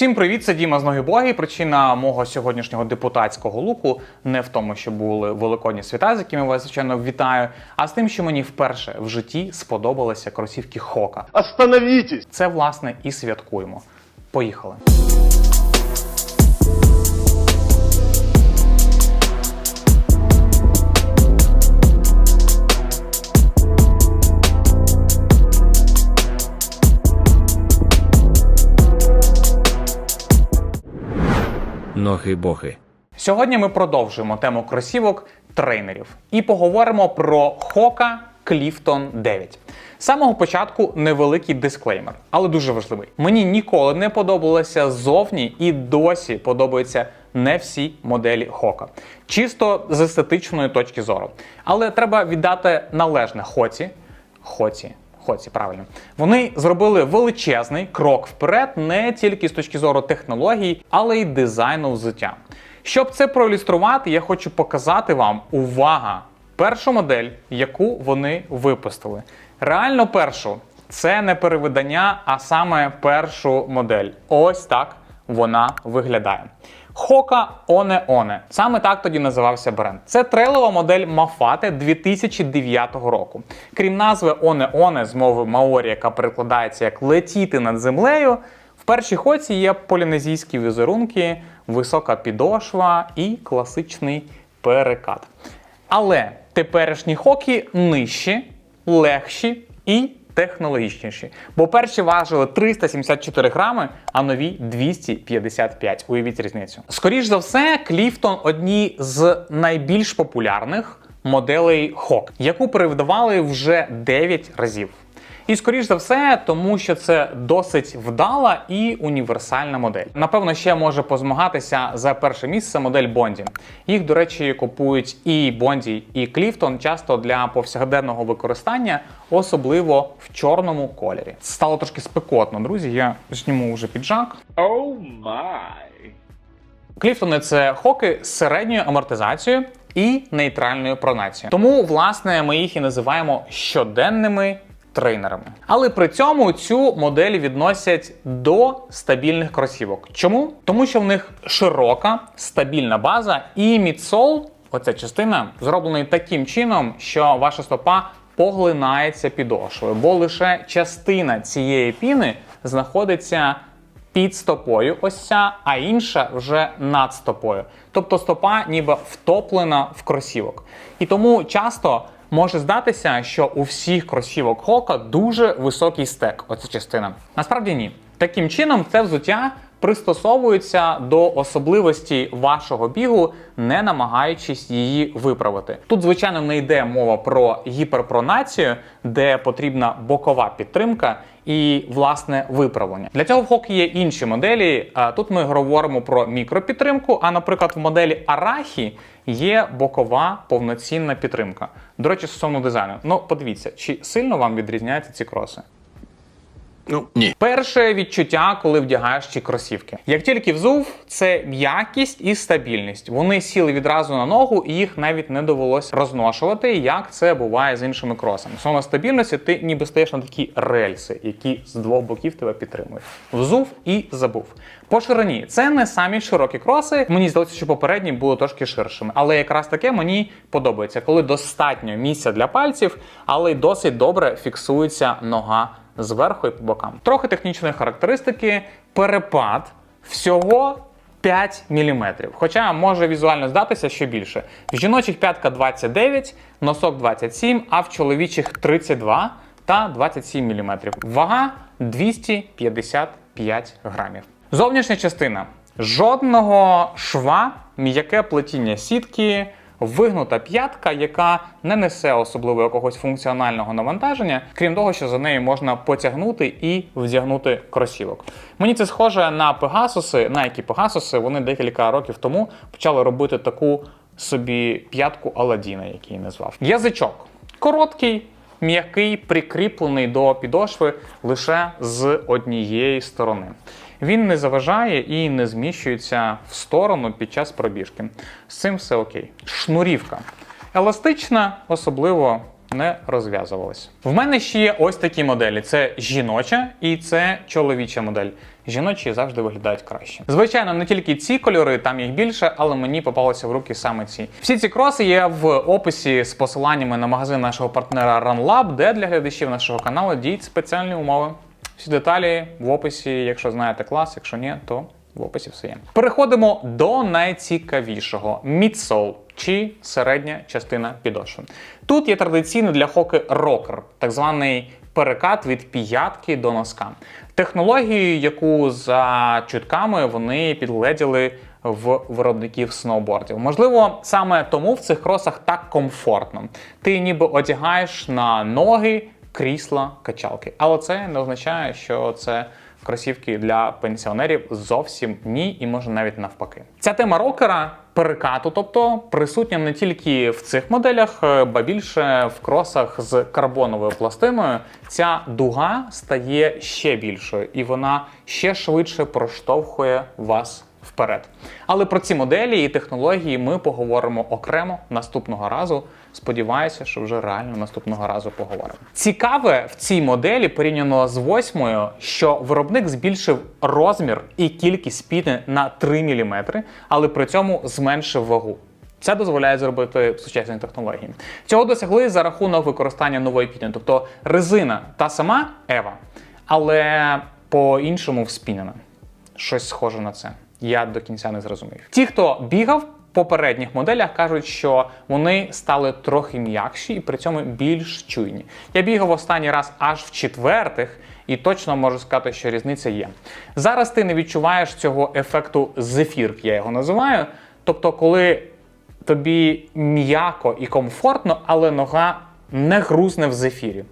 Всім привіт, це Діма з ноги блоги. Причина мого сьогоднішнього депутатського луку не в тому, що були великодні свята, з якими вас звичайно вітаю, а з тим, що мені вперше в житті сподобалися кросівки Хока. Остановитесь! Це власне і святкуємо. Поїхали. Ноги-боги. Сьогодні ми продовжуємо тему кросівок тренерів і поговоримо про Хока Clifton 9. З самого початку невеликий дисклеймер, але дуже важливий. Мені ніколи не подобалося зовні і досі подобаються не всі моделі Хока. Чисто з естетичної точки зору. Але треба віддати належне Хоці. Хоці. Хоці, правильно. Вони зробили величезний крок вперед не тільки з точки зору технологій, але й дизайну взуття. Щоб це проілюструвати, я хочу показати вам увага! Першу модель, яку вони випустили. Реально першу. Це не перевидання, а саме першу модель. Ось так вона виглядає. Хока Оне Оне. Саме так тоді називався бренд. Це трейлова модель Мафати 2009 року. Крім назви Оне Оне з мови Маорі, яка перекладається як летіти над землею. В першій хоці є полінезійські візерунки, висока підошва і класичний перекат. Але теперішні хокі нижчі, легші і технологічніші. Бо перші важили 374 грами, а нові 255. Уявіть різницю. Скоріш за все, Кліфтон одні з найбільш популярних моделей Хок, яку перевдавали вже 9 разів. І скоріш за все, тому що це досить вдала і універсальна модель. Напевно, ще може позмагатися за перше місце модель Бонді. Їх, до речі, купують і Бонді, і Кліфтон часто для повсякденного використання, особливо в чорному кольорі. Стало трошки спекотно, друзі. Я зніму вже піджак. Oh my! Кліфтони це хоки з середньою амортизацією і нейтральною пронацією. Тому, власне, ми їх і називаємо щоденними тренерами. Але при цьому цю модель відносять до стабільних кросівок. Чому? Тому що в них широка, стабільна база і мідсол, оця частина, зроблений таким чином, що ваша стопа поглинається підошвою, бо лише частина цієї піни знаходиться під стопою, ось ця, а інша вже над стопою. Тобто стопа ніби втоплена в кросівок. І тому часто може здатися, що у всіх кросівок Хока дуже високий стек, оця частина. Насправді ні. Таким чином, це взуття пристосовується до особливості вашого бігу, не намагаючись її виправити. Тут, звичайно, не йде мова про гіперпронацію, де потрібна бокова підтримка і власне виправлення. Для цього в Хок є інші моделі. Тут ми говоримо про мікропідтримку. А, наприклад, в моделі Арахі є бокова повноцінна підтримка. До речі, стосовно дизайну. Ну, подивіться, чи сильно вам відрізняються ці кроси? Ну, ні. Перше відчуття, коли вдягаєш ці кросівки. Як тільки взув, це м'якість і стабільність. Вони сіли відразу на ногу, і їх навіть не довелось розношувати, як це буває з іншими кросами. Саме стабільності ти ніби стаєш на такі рельси, які з двох боків тебе підтримують. Взув і забув. По ширині це не самі широкі кроси. Мені здалося, що попередні були трошки ширшими. Але якраз таке мені подобається, коли достатньо місця для пальців, але й досить добре фіксується нога зверху і по бокам. Трохи технічної характеристики, перепад всього 5 мм. Хоча може візуально здатися, що більше. В жіночих п'ятка 29, носок 27, а в чоловічих 32 та 27 мм. Вага 255 грамів. Зовнішня частина. Жодного шва, м'яке плетіння сітки, вигнута п'ятка, яка не несе особливо якогось функціонального навантаження, крім того, що за нею можна потягнути і вдягнути кросівок. Мені це схоже на пегасуси, на які пегасуси вони декілька років тому почали робити таку собі п'ятку Аладдіна, який назвав. Язичок короткий. М'який, прикріплений до підошви лише з однієї сторони. Він не заважає і не зміщується в сторону під час пробіжки. З цим все окей. Шнурівка. Еластична, особливо не розв'язувалась. В мене ще є ось такі моделі: це жіноча і це чоловіча модель. жіночі завжди виглядають краще. Звичайно, не тільки ці кольори, там їх більше, але мені попалися в руки саме ці. Всі ці кроси є в описі з посиланнями на магазин нашого партнера RunLab, де для глядачів нашого каналу діють спеціальні умови. Всі деталі в описі, якщо знаєте клас, якщо ні, то в описі все є. Переходимо до найцікавішого мідсол чи середня частина підошви. Тут є традиційний для хоки рокер, так званий перекат від п'ятки до носка. Технологію, яку за чутками вони підгледіли в виробників сноубордів. Можливо, саме тому в цих кросах так комфортно. Ти ніби одягаєш на ноги крісла качалки. Але це не означає, що це кросівки для пенсіонерів зовсім ні, і може навіть навпаки. Ця тема рокера перекату, тобто присутня не тільки в цих моделях, е, ба більше в кросах з карбоновою пластиною. Ця дуга стає ще більшою, і вона ще швидше проштовхує вас вперед. Але про ці моделі і технології ми поговоримо окремо наступного разу. Сподіваюся, що вже реально наступного разу поговоримо. Цікаве в цій моделі порівняно з восьмою, що виробник збільшив розмір і кількість піни на 3 мм, але при цьому зменшив вагу. Це дозволяє зробити сучасні технології. Цього досягли за рахунок використання нової піни, тобто резина та сама Ева, але по-іншому вспінена. Щось схоже на це. Я до кінця не зрозумів. Ті, хто бігав попередніх моделях, кажуть, що вони стали трохи м'якші і при цьому більш чуйні. Я бігав останній раз аж в четвертих, і точно можу сказати, що різниця є. Зараз ти не відчуваєш цього ефекту зефірки, я його називаю. Тобто, коли тобі м'яко і комфортно, але нога не грузне в зефірі.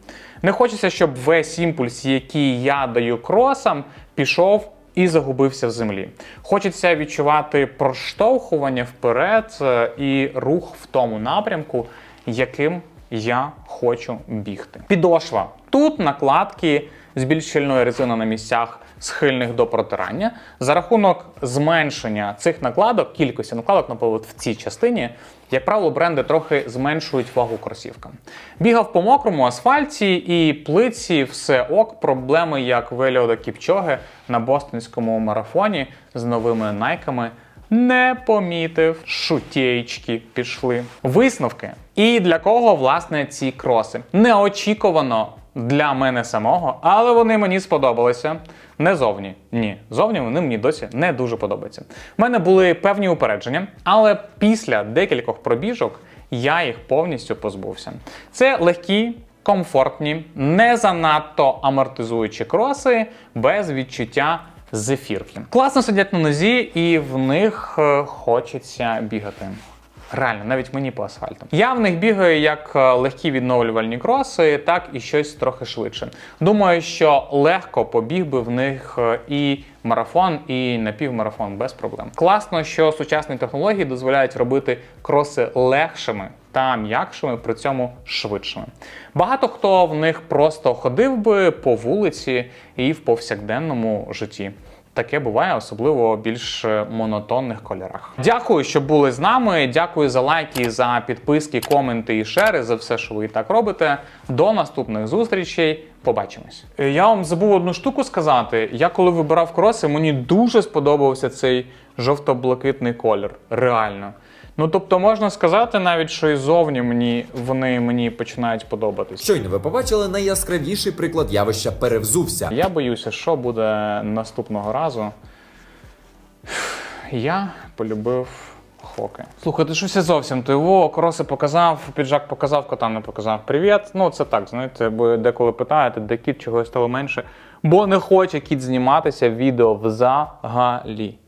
Не хочеться, щоб весь імпульс, який я даю кросам, пішов і загубився в землі. Хочеться відчувати проштовхування вперед е, і рух в тому напрямку, яким я хочу бігти. Підошва. Тут накладки з більш щільної резини на місцях схильних до протирання. За рахунок зменшення цих накладок, кількості накладок, наприклад, в цій частині, як правило, бренди трохи зменшують вагу кросівкам. Бігав по мокрому асфальті і плиці, все ок. Проблеми, як в Кіпчоги на бостонському марафоні з новими найками. Не помітив, шутєйчки пішли. Висновки. І для кого власне ці кроси? Неочікувано для мене самого, але вони мені сподобалися. Не зовні. Ні, зовні вони мені досі не дуже подобаються. У мене були певні упередження, але після декількох пробіжок я їх повністю позбувся. Це легкі. Комфортні, не занадто амортизуючі кроси без відчуття зефірки. Класно сидять на нозі, і в них е, хочеться бігати. Реально, навіть мені по асфальту. Я в них бігаю як е, легкі відновлювальні кроси, так і щось трохи швидше. Думаю, що легко побіг би в них е, і марафон, і напівмарафон без проблем. Класно, що сучасні технології дозволяють робити кроси легшими та м'якшими, при цьому швидшими. Багато хто в них просто ходив би по вулиці і в повсякденному житті. Таке буває, особливо в більш е, монотонних кольорах. Дякую, що були з нами. Дякую за лайки, за підписки, коменти і шери, за все, що ви і так робите. До наступних зустрічей. Побачимось. Е, Я вам забув одну штуку сказати. Я коли вибирав кроси, мені дуже сподобався цей жовто-блакитний колір. Реально. Ну тобто можна сказати навіть, що і зовні мені вони мені починають подобатись. Щойно ви побачили найяскравіший приклад явища перевзувся. Я боюся, що буде наступного разу. Я полюбив хоки. Слухай, ти щось я зовсім ти його кроси показав, піджак показав, котам не показав. Привіт. Ну це так, знаєте, бо деколи питаєте, де кіт чогось стало менше. Бо не хоче кіт зніматися відео взагалі.